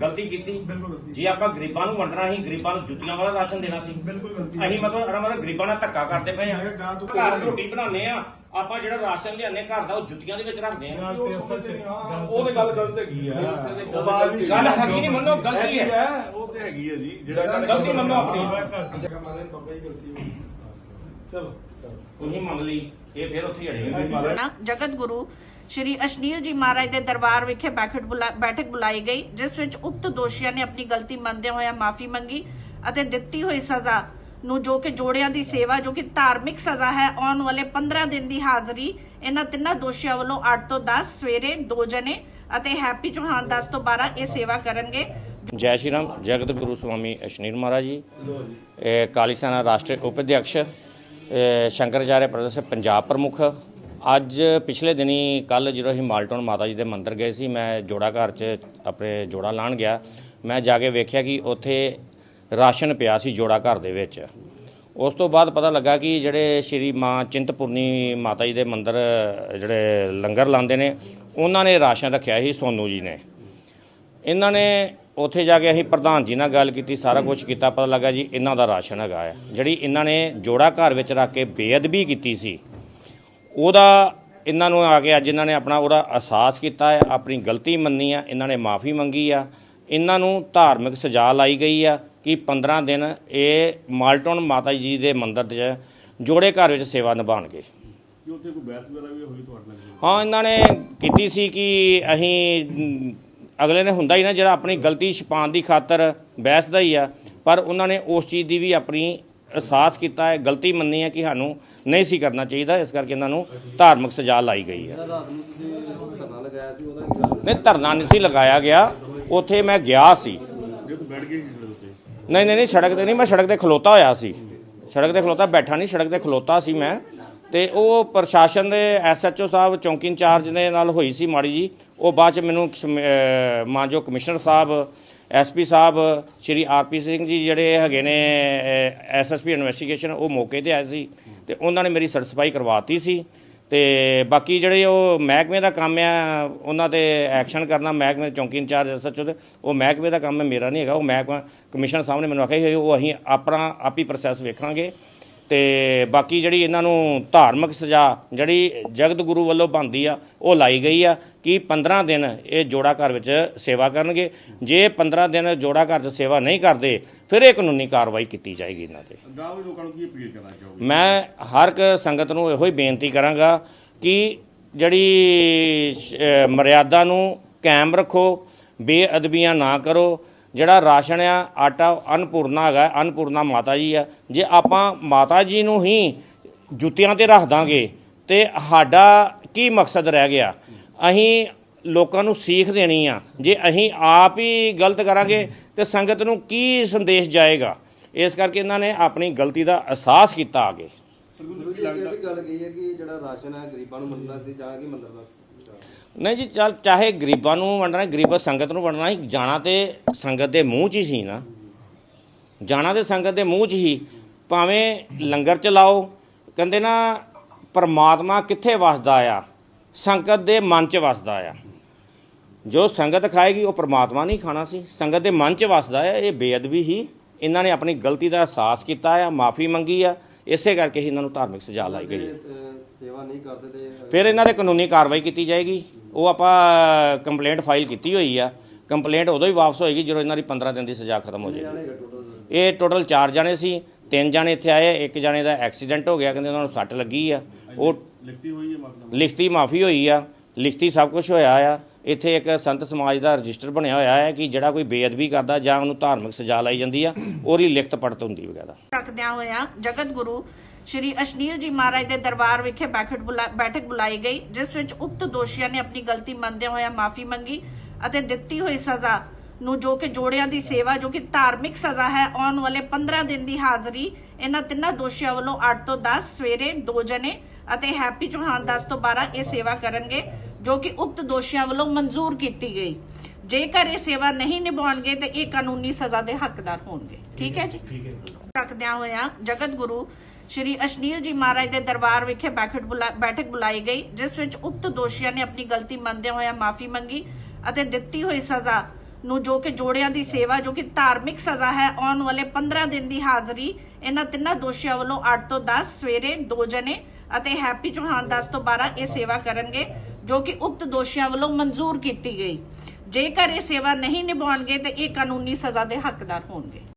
ਗਲਤੀ ਕੀਤੀ। ਜੇ ਆਪਾਂ ਗਰੀਬਾਂ ਨੂੰ ਵੰਡਣਾ ਸੀ ਗਰੀਬਾਂ ਨੂੰ ਜੁੱਤੀਆਂ ਵਾਲਾ ਰਾਸ਼ਨ ਦੇਣਾ ਸੀ ਬਿਲਕੁਲ ਗਲਤੀ ਅਸੀਂ ਮਤਲਬ ਅਰ ਮਤਲਬ ਗਰੀਬਾਂ ਨਾਲ ਧੱਕਾ ਕਰਦੇ ਪਏ ਆ ਘਰ ਰੋਟੀ ਬਣਾਉਂਦੇ ਆ ਆਪਾਂ ਜਿਹੜਾ ਰਾਸ਼ਨ ਲਿਆਉਂਦੇ ਘਰ ਦਾ ਉਹ ਜੁੱਤੀਆਂ ਦੇ ਵਿੱਚ ਰੱਖਦੇ ਆ ਉਹ ਤੇ ਗੱਲ ਗਲਤ ਹੈਗੀ ਆ ਗੱਲ ਹੈਗੀ ਨਹੀਂ ਮੰਨੋ ਗਲਤੀ ਹੈ ਉਹ ਤੇ ਹੈਗੀ ਹੈ ਜੀ ਜਿਹੜਾ ਗਲਤੀ ਮੰਨੋ ਆਪਣੀ ਚਲੋ ਮੰਨ ਲਈ ਇਹ ਫਿਰ ਉੱਥੇ ਹੀ ਅੜੇ ਜਗਤ ਗੁਰੂ ਸ਼੍ਰੀ ਅਸ਼ਨੀਲ ਜੀ ਮਹਾਰਾਜ ਦੇ ਦਰਬਾਰ ਵਿਖੇ ਬੈਠਕ ਬੁਲਾ- ਬੈਠਕ ਬੁਲਾਈ ਗਈ ਜਿਸ ਵਿੱਚ ਉਕਤ ਦੋਸ਼ੀਆਂ ਨੇ ਆਪਣੀ ਗਲਤੀ ਮੰਨਦੇ ਹੋਏ ਮਾਫੀ ਮੰਗੀ ਅਤੇ ਦਿੱਤੀ ਹੋਈ ਸਜ਼ਾ ਨੂੰ ਜੋ ਕਿ ਜੋੜਿਆਂ ਦੀ ਸੇਵਾ ਜੋ ਕਿ ਧਾਰਮਿਕ ਸਜ਼ਾ ਹੈ ਆਉਣ ਵਾਲੇ 15 ਦਿਨ ਦੀ ਹਾਜ਼ਰੀ ਇਹਨਾਂ ਤਿੰਨਾਂ ਦੋਸ਼ੀਆਂ ਵੱਲੋਂ 8 ਤੋਂ 10 ਸਵੇਰੇ 2 ਜਣੇ ਅਤੇ ਹੈਪੀ ਚੌਹਾਨ 10 ਤੋਂ 12 ਇਹ ਸੇਵਾ ਕਰਨਗੇ। ਜੈ ਸ਼੍ਰੀ ਰਾਮ ਜਗਤ ਗੁਰੂ ਸਵਾਮੀ ਅਸ਼ਨੀਰ ਮਹਾਰਾਜ ਜੀ। ਇਹ ਕਾਲੀ ਸੈਨਾ ਰਾਸ਼ਟਰੀ ਉਪਾਧਿਅਕਸ਼ ਇਹ ਸ਼ੰਕਰਾਚਾਰਿਆ ਪ੍ਰਦੇਸ਼ ਪੰਜਾਬ ਪ੍ਰਮੁੱਖ। ਅੱਜ ਪਿਛਲੇ ਦਿਨੀ ਕੱਲ ਜਦੋਂ ਅਸੀਂ ਮਾਲਟਨ ਮਾਤਾ ਜੀ ਦੇ ਮੰਦਿਰ ਗਏ ਸੀ, ਮੈਂ ਜੋੜਾ ਘਰ 'ਚ ਆਪਣੇ ਜੋੜਾ ਲਾਣ ਗਿਆ। ਮੈਂ ਜਾ ਕੇ ਵੇਖਿਆ ਕਿ ਉੱਥੇ ਰਾਸ਼ਨ ਪਿਆ ਸੀ ਜੋੜਾ ਘਰ ਦੇ ਵਿੱਚ। ਉਸ ਤੋਂ ਬਾਅਦ ਪਤਾ ਲੱਗਾ ਕਿ ਜਿਹੜੇ ਸ਼੍ਰੀ ਮਾਂ ਚਿੰਤਪੁਰਨੀ ਮਾਤਾ ਜੀ ਦੇ ਮੰਦਿਰ, ਜਿਹੜੇ ਲੰਗਰ ਲਾਉਂਦੇ ਨੇ, ਉਹਨਾਂ ਨੇ ਰਾਸ਼ਨ ਰੱਖਿਆ ਸੀ ਸੋਨੂ ਜੀ ਨੇ। ਇਹਨਾਂ ਨੇ ਉੱਥੇ ਜਾ ਕੇ ਅਸੀਂ ਪ੍ਰਧਾਨ ਜੀ ਨਾਲ ਗੱਲ ਕੀਤੀ ਸਾਰਾ ਕੁਝ ਕੀਤਾ ਪਤਾ ਲੱਗਾ ਜੀ ਇਹਨਾਂ ਦਾ ਰਾਸ਼ਨ ਹੈਗਾ ਹੈ ਜਿਹੜੀ ਇਹਨਾਂ ਨੇ ਜੋੜਾ ਘਰ ਵਿੱਚ ਰੱਖ ਕੇ ਬੇਅਦਬੀ ਕੀਤੀ ਸੀ ਉਹਦਾ ਇਹਨਾਂ ਨੂੰ ਆ ਕੇ ਅੱਜ ਇਹਨਾਂ ਨੇ ਆਪਣਾ ਉਹਦਾ ਅਹਿਸਾਸ ਕੀਤਾ ਹੈ ਆਪਣੀ ਗਲਤੀ ਮੰਨੀ ਆ ਇਹਨਾਂ ਨੇ ਮਾਫੀ ਮੰਗੀ ਆ। ਇਹਨਾਂ ਨੂੰ ਧਾਰਮਿਕ ਸਜ਼ਾ ਲਾਈ ਗਈ ਆ ਕਿ 15 ਦਿਨ ਇਹ ਮਾਲਟਨ ਮਾਤਾ ਜੀ ਦੇ ਮੰਦਿਰ 'ਚ ਜੋੜੇ ਘਰ ਵਿੱਚ ਸੇਵਾ ਨਿਭਾਉਣਗੇ। ਕਿ ਉੱਥੇ ਕੋਈ ਬਹਿਸ ਵਗੈਰਾ ਵੀ ਹੋਈ ਤੁਹਾਡੇ ਨਾਲ? ਹਾਂ ਇਹਨਾਂ ਨੇ ਕੀਤੀ ਸੀ ਕਿ ਅਸੀਂ ਅਗਲੇ ਨੇ ਹੁੰਦਾ ਹੀ ਨਾ ਜਿਹੜਾ ਆਪਣੀ ਗਲਤੀ ਛਪਾਉਣ ਦੀ ਖਾਤਰ ਬਹਿਸਦਾ ਹੀ ਆ, ਪਰ ਉਹਨਾਂ ਨੇ ਉਸ ਚੀਜ਼ ਦੀ ਵੀ ਆਪਣੀ ਅਹਿਸਾਸ ਕੀਤਾ ਹੈ ਗਲਤੀ ਮੰਨੀ ਹੈ ਕਿ ਸਾਨੂੰ ਨਹੀਂ ਸੀ ਕਰਨਾ ਚਾਹੀਦਾ, ਇਸ ਕਰਕੇ ਇਹਨਾਂ ਨੂੰ ਧਾਰਮਿਕ ਸਜ਼ਾ ਲਾਈ ਗਈ ਹੈ ਨਹੀਂ, ਧਰਨਾ ਨਹੀਂ ਸੀ ਲਗਾਇਆ ਗਿਆ, ਉੱਥੇ ਮੈਂ ਗਿਆ ਸੀ। ਨਹੀਂ ਨਹੀਂ ਨਹੀਂ, ਸੜਕ ਤੇ ਨਹੀਂ, ਮੈਂ ਸੜਕ ਤੇ ਖਲੋਤਾ ਹੋਇਆ ਸੀ। ਸੜਕ ਤੇ ਖਲੋਤਾ, ਬੈਠਾ ਨਹੀਂ, ਸੜਕ ਤੇ ਖਲੋਤਾ ਸੀ ਮੈਂ। ਤੇ ਉਹ ਪ੍ਰਸ਼ਾਸਨ ਦੇ ਐਸਐਚਓ ਸਾਹਿਬ ਚੌਂਕੀ ਇੰਚਾਰਜ ਦੇ ਨਾਲ ਹੋਈ ਸੀ ਮਾੜੀ ਜੀ। ਉਹ ਬਾਅਦ ਚ ਮੈਨੂੰ ਕਸ਼ਮ- ਅਹ ਕਮਿਸ਼ਨਰ ਸਾਹਿਬ, ਐਸਪੀ ਸਾਹਿਬ, ਸ਼੍ਰੀ ਆਰਪੀ ਸਿੰਘ ਜੀ ਜਿਹੜੇ ਹੈਗੇ ਨੇ ਐਸਐਸਪੀ ਇਨਵੈਸਟੀਗੇਸ਼ਨ, ਉਹ ਮੌਕੇ ਤੇ ਆਏ ਸੀ ਤੇ ਉਹਨਾਂ ਨੇ ਮੇਰੀ ਸੈਟੀਸਫਾਈ ਕਰਵਾਤੀ ਸੀ। ਤੇ ਬਾਕੀ ਜਿਹੜੇ ਉਹ ਮਹਿਕਮੇ ਦਾ ਕੰਮ ਆ, ਉਹਨਾਂ ਤੇ ਐਕਸ਼ਨ ਕਰਨਾ, ਮਹਿਕਮੇ ਚੌਂਕੀ ਇੰਚਾਰਜ, ਐਸਐਚਓ ਦੇ, ਉਹ ਮਹਿਕਮੇ ਦਾ ਕੰਮ ਮੇਰਾ ਨਹੀਂ ਹੈਗਾ। ਉਹ ਮਹਿਕਮਾ, ਕਮਿਸ਼ਨਰ ਸਾਹਿਬ ਨੇ ਮੈਨੂੰ ਆਖਿਆ ਸੀ ਉਹ ਅਸੀਂ ਆਪਣਾ, ਆਪ ਹੀ ਪ੍ਰੋਸੈਸ ਵੇਖਾਂਗੇ। ਤੇ ਬਾਕੀ ਜਿਹੜੀ ਇਹਨਾਂ ਨੂੰ ਧਾਰਮਿਕ ਸਜ਼ਾ ਜਿਹੜੀ ਜਗਤ ਗੁਰੂ ਵੱਲੋਂ ਬਣਦੀ ਆ ਉਹ ਲਾਈ ਗਈ ਆ ਕਿ 15 ਦਿਨ ਇਹ ਜੋੜਾ ਘਰ ਵਿੱਚ ਸੇਵਾ ਕਰਨਗੇ। ਜੇ 15 ਦਿਨ ਜੋੜਾ ਘਰ 'ਚ ਸੇਵਾ ਨਹੀਂ ਕਰਦੇ ਫਿਰ ਇਹ ਕਾਨੂੰਨੀ ਕਾਰਵਾਈ ਕੀਤੀ ਜਾਏਗੀ ਇਹਨਾਂ ਤੇ। ਮੈਂ ਹਰ ਇੱਕ ਸੰਗਤ ਨੂੰ ਇਹੋ ਹੀ ਬੇਨਤੀ ਕਰਾਂਗਾ ਕਿ ਜਿਹੜੀ ਮਰਿਆਦਾ ਨੂੰ ਕਾਇਮ ਰੱਖੋ ਬੇਅਦਬੀਆਂ ਨਾ ਕਰੋ ਜਿਹੜਾ ਰਾਸ਼ਨ ਆ, ਆਟਾ ਅਨਪੂਰਨਾ ਹੈਗਾ, ਅਨਪੂਰਨਾ ਮਾਤਾ ਜੀ ਆ। ਜੇ ਆਪਾਂ ਮਾਤਾ ਜੀ ਨੂੰ ਹੀ ਜੁੱਤੀਆਂ ਤੇ ਰੱਖ ਦਾਂਗੇ, ਤੇ ਸਾਡਾ ਕੀ ਮਕਸਦ ਰਹਿ ਗਿਆ? ਅਸੀਂ ਲੋਕਾਂ ਨੂੰ ਸੀਖ ਦੇਣੀ ਆ। ਜੇ ਅਸੀਂ ਆਪ ਹੀ ਗਲਤ ਕਰਾਂਗੇ, ਤੇ ਸੰਗਤ ਨੂੰ ਕੀ ਸੰਦੇਸ਼ ਜਾਏਗਾ? ਇਸ ਕਰਕੇ ਇਹਨਾਂ ਨੇ ਆਪਣੀ ਗਲਤੀ ਦਾ ਅਹਿਸਾਸ ਕੀਤਾ ਆਗੇ ਗੁਰੂ ਵੀ ਗੱਲ ਕਹੀ ਹੈ ਕਿ ਜਿਹੜਾ ਰਾਸ਼ਨ ਹੈ, ਗਰੀਬਾਂ ਨੂੰ ਮੰਨਣਾ ਸੀ ਜਾਂ ਕਿ ਮੰਦਰ ਦਾ ਨਹੀਂ ਜੀ ਚੱਲ ਚਾਹੇ ਗਰੀਬਾਂ ਨੂੰ ਵੰਡਣਾ ਗਰੀਬ ਸੰਗਤ ਨੂੰ ਵੰਡਣਾ ਹੀ ਜਾਣਾ ਤੇ ਸੰਗਤ ਦੇ ਮੂੰਹ 'ਚ ਹੀ ਸੀ ਨਾ। ਜਾਣਾ ਤੇ ਸੰਗਤ ਦੇ ਮੂੰਹ 'ਚ ਹੀ ਭਾਵੇਂ ਲੰਗਰ ਚਲਾਓ ਕਹਿੰਦੇ ਨਾ ਪਰਮਾਤਮਾ ਕਿੱਥੇ ਵਸਦਾ ਆ? ਸੰਗਤ ਦੇ ਮਨ 'ਚ ਵਸਦਾ ਆ। ਜੋ ਸੰਗਤ ਖਾਏਗੀ ਉਹ ਪ੍ਰਮਾਤਮਾ ਨਹੀਂ ਖਾਣਾ ਸੀ। ਸੰਗਤ ਦੇ ਮਨ 'ਚ ਵਸਦਾ ਹੈ ਇਹ ਬੇਅਦਬੀ ਹੀ। ਇਹਨਾਂ ਨੇ ਆਪਣੀ ਗਲਤੀ ਦਾ ਅਹਿਸਾਸ ਕੀਤਾ ਆ ਮਾਫੀ ਮੰਗੀ ਆ। ਇਸੇ ਕਰਕੇ ਹੀ ਇਹਨਾਂ ਨੂੰ ਧਾਰਮਿਕ ਸਜ਼ਾ ਲਾਈ ਗਈ। ਸੇਵਾ ਨਹੀਂ ਕਰਦੇ ਤੇ ਫਿਰ ਇਹਨਾਂ ਤੇ ਕਾਨੂੰਨੀ ਕਾਰਵਾਈ ਕੀਤੀ ਜਾਏਗੀ। ਉਹ ਆਪਾਂ ਕੰਪਲੇਂਟ ਫਾਈਲ ਕੀਤੀ ਹੋਈ ਆ। ਕੰਪਲੇਂਟ ਉਦੋਂ ਹੀ ਵਾਪਸ ਹੋਏਗੀ ਜਦੋਂ ਇਹਨਾਂ ਦੀ 15 ਦਿਨ ਦੀ ਸਜ਼ਾ ਖਤਮ ਹੋ ਜਾਏਗੀ। ਇਹ ਟੋਟਲ 4 ਜਾਣੇ ਸੀ ਤਿੰਨ ਜਾਣੇ ਇੱਥੇ ਆਏ ਇੱਕ ਜਾਣੇ ਦਾ ਐਕਸੀਡੈਂਟ ਹੋ ਗਿਆ ਕਹਿੰਦੇ ਉਹਨਾਂ ਨੂੰ ਸੱਟ ਲੱਗੀ ਆ। ਉਹ ਲਿਖਤੀ ਹੋਈ ਹੈ ਮਤਲਬ ਲਿਖਤੀ ਮਾਫੀ ਹੋਈ ਆ ਲਿਖਤੀ ਸਭ ਕੁਝ ਹੋਇਆ ਆ। ਇੱਥੇ ਇੱਕ ਸੰਤ ਸਮਾਜ ਦਾ ਰਜਿਸਟਰ ਬਣਿਆ ਹੋਇਆ ਹੈ ਕਿ ਜਿਹੜਾ ਕੋਈ ਬੇਅਦਬੀ ਕਰਦਾ ਜਾਂ ਉਹਨੂੰ ਧਾਰਮਿਕ ਸਜ਼ਾ ਲਾਈ ਜਾਂਦੀ ਆ, ਉਹਦੀ ਲਿਖਤ ਪੜਤ ਹੁੰਦੀ ਵਗੈਰਾ। ਰੱਖਦਿਆਂ ਹੋਇਆਂ ਜਗਤ ਗੁਰੂ ਸ਼੍ਰੀ ਅਸ਼ਨੀਲ ਜੀ ਮਹਾਰਾਜ ਦੇ ਦਰਬਾਰ ਵਿਖੇ ਬੈਠਕ ਬੈਠਕ ਬੁਲਾਈ ਗਈ, ਜਿਸ ਵਿੱਚ ਉਕਤ ਦੋਸ਼ੀਆਂ ਨੇ ਆਪਣੀ ਗਲਤੀ ਮੰਨਦੇ ਹੋਇਆ ਮਾਫੀ ਮੰਗੀ ਅਤੇ ਦਿੱਤੀ ਹੋਈ ਸਜ਼ਾ ਨੂੰ ਜੋ ਕਿ ਜੋੜਿਆਂ ਦੀ ਸੇਵਾ, ਜੋ ਕਿ ਧਾਰਮਿਕ ਸਜ਼ਾ ਹੈ, ਆਉਣ ਵਾਲੇ 15 ਦਿਨ ਦੀ ਹਾਜ਼ਰੀ ਇਹਨਾਂ ਤਿੰਨਾਂ ਦੋਸ਼ੀਆਂ ਵੱਲੋਂ 8 ਤੋਂ 10 ਸਵੇਰੇ 2 ਜਣੇ ਅਤੇ ਹੈਪੀ ਚੌਹਾਨ 10 ਤੋਂ 12 ਇਹ ਸੇਵਾ ਕਰਨਗੇ। ਜੋ ਕਿ ਉਕਤ ਦੋਸ਼ੀਆਂ ਵੱਲੋਂ ਮਨਜ਼ੂਰ ਕੀਤੀ ਗਈ। ਜੇਕਰ ਇਹ ਸੇਵਾ ਨਹੀਂ ਨਿਭਾਉਣਗੇ ਤੇ ਇਹ ਕਾਨੂੰਨੀ ਸਜ਼ਾ ਦੇ ਹੱਕਦਾਰ ਹੋਣਗੇ। ਠੀਕ ਹੈ ਜੀ? ਰੱਖਦਿਆਂ ਹੋਇਆਂ ਜਗਤ ਗੁਰੂ ਸ਼੍ਰੀ ਅਸ਼ਨੀਲ ਜੀ ਮਹਾਰਾਜ ਦੇ ਦਰਬਾਰ ਵਿਖੇ ਬੈਠਕ ਬੁਲਾ- ਬੈਠਕ ਬੁਲਾਈ ਗਈ ਜਿਸ ਵਿੱਚ ਉਕਤ ਦੋਸ਼ੀਆਂ ਨੇ ਆਪਣੀ ਗਲਤੀ ਮੰਨਦੇ ਹੋਇਆ ਮਾਫੀ ਮੰਗੀ ਅਤੇ ਦਿੱਤੀ ਹੋਈ ਸਜ਼ਾ ਨੂੰ ਜੋ ਕਿ ਜੋੜਿਆਂ ਦੀ ਸੇਵਾ ਜੋ ਕਿ ਧਾਰਮਿਕ ਸਜ਼ਾ ਹੈ ਆਉਣ ਵਾਲੇ 15 ਦਿਨ ਦੀ ਹਾਜ਼ਰੀ ਇਹਨਾਂ ਤਿੰਨਾਂ ਦੋਸ਼ੀਆਂ ਵੱਲੋਂ 8 ਤੋਂ 10 ਸਵੇਰੇ 2 ਜਣੇ ਅਤੇ ਹੈਪੀ ਚੌਹਾਨ 10 ਤੋਂ 12 ਇਹ ਸੇਵਾ ਕਰਨਗੇ। ਜੋ ਕਿ ਉਕਤ ਦੋਸ਼ੀਆਂ ਵੱਲੋਂ ਮਨਜ਼ੂਰ ਕੀਤੀ ਗਈ। ਜੇਕਰ ਇਹ ਸੇਵਾ ਨਹੀਂ ਨਿਭਾਉਣਗੇ, ਤਾਂ ਇਹ ਕਾਨੂੰਨੀ ਸਜ਼ਾ ਦੇ ਹੱਕਦਾਰ ਹੋਣਗੇ।